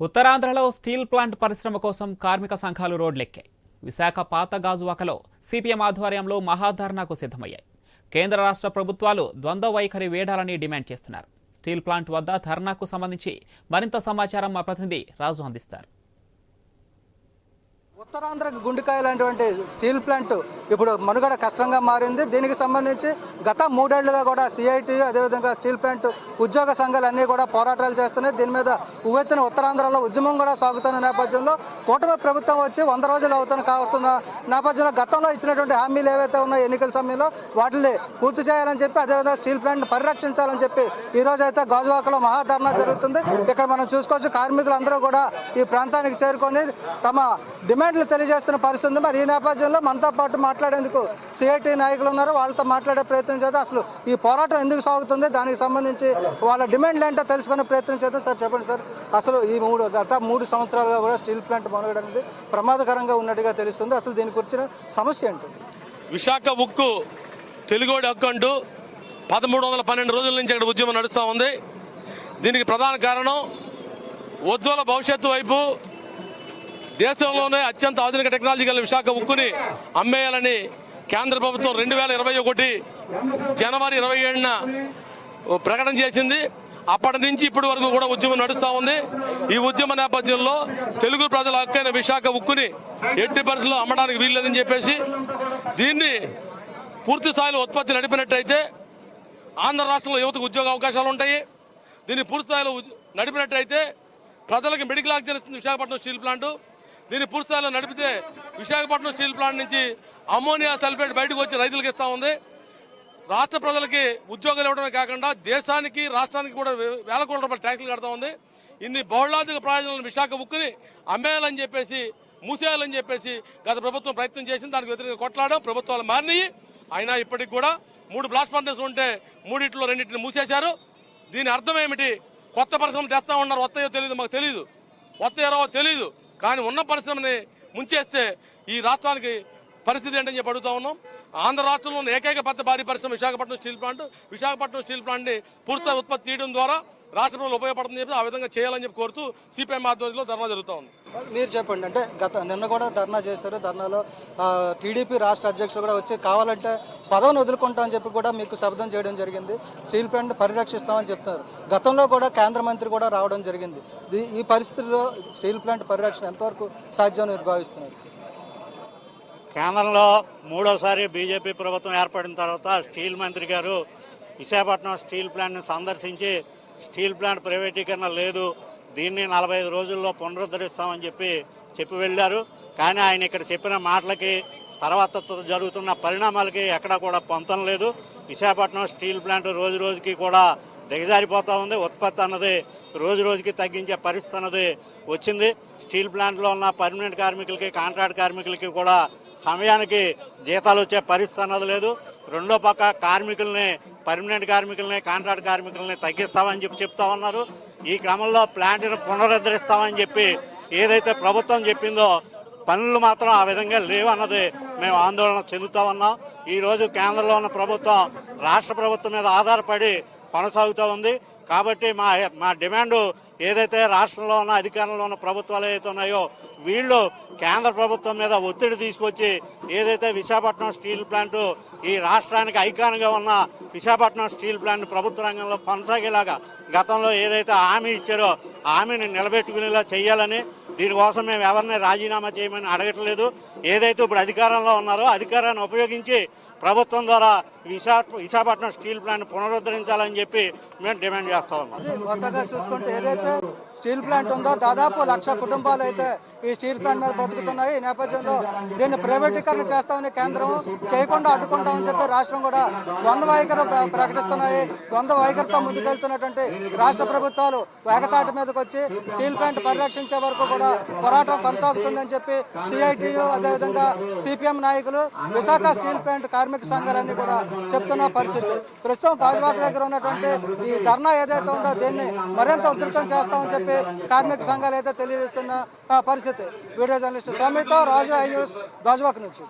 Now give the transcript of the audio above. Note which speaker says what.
Speaker 1: ఉత్తరాంధ్రలో steel plant పరిశ్రమ కోసం కార్మిక సంఘాలు రోడ్లెక్కాయి. విశాఖ పాత గాజువాకలో సిపిఎం ఆధ్వర్యంలో మహాధర్నాకు సిద్ధమయ్యాయి. కేంద్ర రాష్ట్ర ప్రభుత్వాలు ద్వంద్వ వైఖరి వేడాలని డిమాండ్ చేస్తున్నారు. స్టీల్ ప్లాంట్ వద్ద ధర్నాకు సంబంధించి మరింత సమాచారం మా ప్రతినిధి రాజు అందిస్తారు.
Speaker 2: ఉత్తరాంధ్ర గుండెకాయలైనటువంటి స్టీల్ ప్లాంట్ ఇప్పుడు మనుగడ కష్టంగా మారింది. దీనికి సంబంధించి గత మూడేళ్ళుగా కూడా సిఐటి అదేవిధంగా స్టీల్ ప్లాంట్ ఉద్యోగ సంఘాలు అన్నీ కూడా పోరాటాలు చేస్తున్నాయి. దీని మీద ఉవ్వెత్తున ఉత్తరాంధ్రలో ఉద్యమం కూడా సాగుతున్న నేపథ్యంలో కూటమి ప్రభుత్వం వచ్చి వంద రోజులు అవుతున్న కావస్తున్న నేపథ్యంలో గతంలో ఇచ్చినటువంటి హామీలు ఏవైతే ఉన్నాయో ఎన్నికల సమయంలో వాటిని పూర్తి చేయాలని చెప్పి అదేవిధంగా స్టీల్ ప్లాంట్ పరిరక్షించాలని చెప్పి ఈ రోజు అయితే గాజువాకలో మహాధర్నా జరుగుతుంది. ఇక్కడ మనం చూసుకోవచ్చు కార్మికులందరూ కూడా ఈ ప్రాంతానికి చేరుకొని తమ డిమాండ్లు తెలియజేస్తున్న పరిస్థితి ఉంది. మరి ఈ నేపథ్యంలో మనతో పాటు మాట్లాడేందుకు సిఐటి నాయకులు ఉన్నారు. వాళ్ళతో మాట్లాడే ప్రయత్నం చేద్దాం. అసలు ఈ పోరాటం ఎందుకు సాగుతుంది? దానికి సంబంధించి వాళ్ళ డిమాండ్లు ఏంటో తెలుసుకునే ప్రయత్నం చేద్దాం సార్. చెప్పండి సార్. అసలు ఈ మూడు గత మూడు సంవత్సరాలుగా కూడా స్టీల్ ప్లాంట్ మనుగడ అనేది ప్రమాదకరంగా ఉన్నట్టుగా తెలుస్తుంది. అసలు దీనికి వచ్చిన సమస్య ఏంటి?
Speaker 3: విశాఖ ఉక్కు తెలుగోడి హక్కు అంటూ పదమూడు వందల పన్నెండు రోజుల నుంచి ఇక్కడ ఉద్యమం నడుస్తూ ఉంది. దీనికి ప్రధాన కారణం ఉజ్వల భవిష్యత్తు వైపు దేశంలోనే అత్యంత ఆధునిక టెక్నాలజీ గల విశాఖ ఉక్కుని అమ్మేయాలని కేంద్ర ప్రభుత్వం రెండు వేల ఇరవై ఒకటి జనవరి ఇరవై ఏడున ప్రకటన చేసింది. అప్పటి నుంచి ఇప్పటి వరకు కూడా ఉద్యమం నడుస్తూ ఉంది. ఈ ఉద్యమ నేపథ్యంలో తెలుగు ప్రజల హక్కైన విశాఖ ఉక్కుని ఎట్టి పరిస్థితుల్లో అమ్మడానికి వీల్లేదని చెప్పేసి దీన్ని పూర్తి స్థాయిలో ఉత్పత్తి నడిపినట్టయితే ఆంధ్ర రాష్ట్రంలో యువతకు ఉద్యోగ అవకాశాలు ఉంటాయి. దీన్ని పూర్తి స్థాయిలో నడిపినట్టయితే ప్రజలకు మెడికల్ ఆక్సిజన్ ఇస్తుంది విశాఖపట్నం స్టీల్ ప్లాంట్. దీన్ని పూర్తి నడిపితే విశాఖపట్నం స్టీల్ ప్లాంట్ నుంచి అమ్మోనియా సల్ఫేట్ బయటకు వచ్చి రైతులకు ఇస్తా ఉంది. రాష్ట్ర ప్రజలకి ఉద్యోగాలు ఇవ్వడమే కాకుండా దేశానికి రాష్ట్రానికి కూడా వేల కోట్ల రూపాయల ట్యాక్సులు కడతా ఉంది. ఇన్ని బహుళాధిక ప్రయోజనాలను విశాఖ ఉక్కుని అమ్మేయాలని చెప్పేసి మూసేయాలని చెప్పేసి గత ప్రభుత్వం ప్రయత్నం చేసింది. దానికి వ్యతిరేకంగా కొట్లాడడం ప్రభుత్వాలు మారినాయి. అయినా ఇప్పటికి కూడా మూడు బ్లాస్ట్ ఫర్నెస్ ఉంటే మూడిట్లో రెండింటిని మూసేశారు. దీని అర్థం ఏమిటి? కొత్త పరిశ్రమలు తెస్తా ఉన్నారు. వస్తాయో తెలియదు మాకు తెలియదు వస్తాయో తెలియదు కానీ ఉన్న పరిశ్రమని ముంచేస్తే ఈ రాష్ట్రానికి పరిస్థితి ఏంటని చెప్పి అడుగుతా ఉన్నాం. ఆంధ్ర రాష్ట్రంలో ఉన్న ఏకైక పెద్ద భారీ పరిశ్రమ Visakhapatnam steel plant. Visakhapatnam steel ప్లాంట్ని పూర్తి ఉత్పత్తి తీయడం ద్వారా రాష్ట్ర ప్రజలు ఉపయోగపడుతుంది చెప్పి ఆ విధంగా చేయాలని చెప్పి కోరుతూ సిపిఎం ఆధ్వర్యంలో ధర్నా జరుగుతూ ఉంది.
Speaker 2: మీరు చెప్పండి అంటే గత నిన్న కూడా ధర్నా చేశారు ధర్నాలో టీడీపీ రాష్ట్ర అధ్యక్షులు కూడా వచ్చి కావాలంటే పదవిని వదులుకుంటామని చెప్పి కూడా మీకు శబ్దం చేయడం జరిగింది స్టీల్ ప్లాంట్ పరిరక్షిస్తామని చెప్తున్నారు. గతంలో కూడా కేంద్ర మంత్రి కూడా రావడం జరిగింది. ఈ పరిస్థితుల్లో స్టీల్ ప్లాంట్ పరిరక్షణ ఎంతవరకు సాధ్యం మీరు భావిస్తున్నారు?
Speaker 4: కేంద్రంలో మూడోసారి బీజేపీ ప్రభుత్వం ఏర్పడిన తర్వాత స్టీల్ మంత్రి గారు విశాఖపట్నం స్టీల్ ప్లాంట్ని సందర్శించి స్టీల్ ప్లాంట్ ప్రైవేటీకరణ లేదు. దీన్ని నలభై ఐదు రోజుల్లో పునరుద్ధరిస్తామని చెప్పి చెప్పి వెళ్ళారు. కానీ ఆయన ఇక్కడ చెప్పిన మాటలకి తర్వాత జరుగుతున్న పరిణామాలకి ఎక్కడా కూడా పొంతం లేదు. విశాఖపట్నం స్టీల్ ప్లాంట్ రోజు రోజుకి కూడా దిగజారిపోతూ ఉంది. ఉత్పత్తి అన్నది రోజు రోజుకి తగ్గించే పరిస్థితి అన్నది వచ్చింది. స్టీల్ ప్లాంట్లో ఉన్న పర్మనెంట్ కార్మికులకి కాంట్రాక్ట్ కార్మికులకి కూడా సమయానికి జీతాలు వచ్చే పరిస్థితి అన్నది లేదు. రెండో పక్క కార్మికుల్ని పర్మనెంట్ కార్మికుల్ని కాంట్రాక్ట్ కార్మికుల్ని తగ్గిస్తామని చెప్పి చెప్తా ఉన్నారు. ఈ క్రమంలో ప్లాంట్ను పునరుద్ధరిస్తామని చెప్పి ఏదైతే ప్రభుత్వం చెప్పిందో పనులు మాత్రం ఆ విధంగా లేవన్నది మేము ఆందోళన చెందుతా ఉన్నాం. ఈరోజు కేంద్రంలో ఉన్న ప్రభుత్వం రాష్ట్ర ప్రభుత్వం మీద ఆధారపడి కొనసాగుతూ ఉంది. కాబట్టి మా మా డిమాండ్ ఏదైతే రాష్ట్రంలో ఉన్న అధికారంలో ఉన్న ప్రభుత్వాలు ఏదైతే ఉన్నాయో వీళ్ళు కేంద్ర ప్రభుత్వం మీద ఒత్తిడి తీసుకొచ్చి ఏదైతే విశాఖపట్నం స్టీల్ ప్లాంట్ ఈ రాష్ట్రానికి ఐకాన్గా ఉన్న విశాఖపట్నం స్టీల్ ప్లాంట్ ప్రభుత్వ రంగంలో కొనసాగేలాగా గతంలో ఏదైతే హామీ ఇచ్చారో హామీని నిలబెట్టుకునేలా చేయాలని దీనికోసం మేము ఎవరిని రాజీనామా చేయమని అడగట్లేదు. ఏదైతే ఇప్పుడు అధికారంలో ఉన్నారో అధికారాన్ని ఉపయోగించి ప్రభుత్వం ద్వారా విశా విశాఖపట్నం స్టీల్ ప్లాంట్ పునరుద్ధరించాలని చెప్పి మేము డిమాండ్ చేస్తా ఉన్నాం.
Speaker 2: కొత్తగా చూసుకుంటే ఏదైతే స్టీల్ ప్లాంట్ ఉందో దాదాపు లక్ష కుటుంబాలు అయితే ఈ స్టీల్ ప్లాంట్ మీద బ్రతుకుతున్నాయి. ఈ నేపథ్యంలో దీన్ని ప్రైవేటీకరణ చేస్తామని కేంద్రం చేయకుండా అడ్డుకుంటామని చెప్పి రాష్ట్రం కూడా ద్వంద్వ వైఖరి ప్రకటిస్తున్నాయి. ద్వంద్వ వైఖరితో ముందుకెళ్తున్నటువంటి రాష్ట్ర ప్రభుత్వాలు వేగతాటి మీదకి వచ్చి స్టీల్ ప్లాంట్ పరిరక్షించే వరకు కూడా పోరాటం కొనసాగుతుందని చెప్పి సిఐటియు అదేవిధంగా సిపిఎం నాయకులు విశాఖ స్టీల్ ప్లాంట్ కార్మిక సంఘాలన్నీ కూడా చెప్తున్న పరిస్థితి. ప్రస్తుతం గాజువాక దగ్గర ఉన్నటువంటి ఈ ధర్నా ఏదైతే ఉందో దీన్ని మరింత ఉధృతం చేస్తామని చెప్పి కార్మిక సంఘాలు అయితే తెలియజేస్తున్న ఆ, పరిస్థితి. వీడియో జర్నలిస్ట్ స్వామితో రాజు ఐ న్యూస్ గాజువాక నుంచి.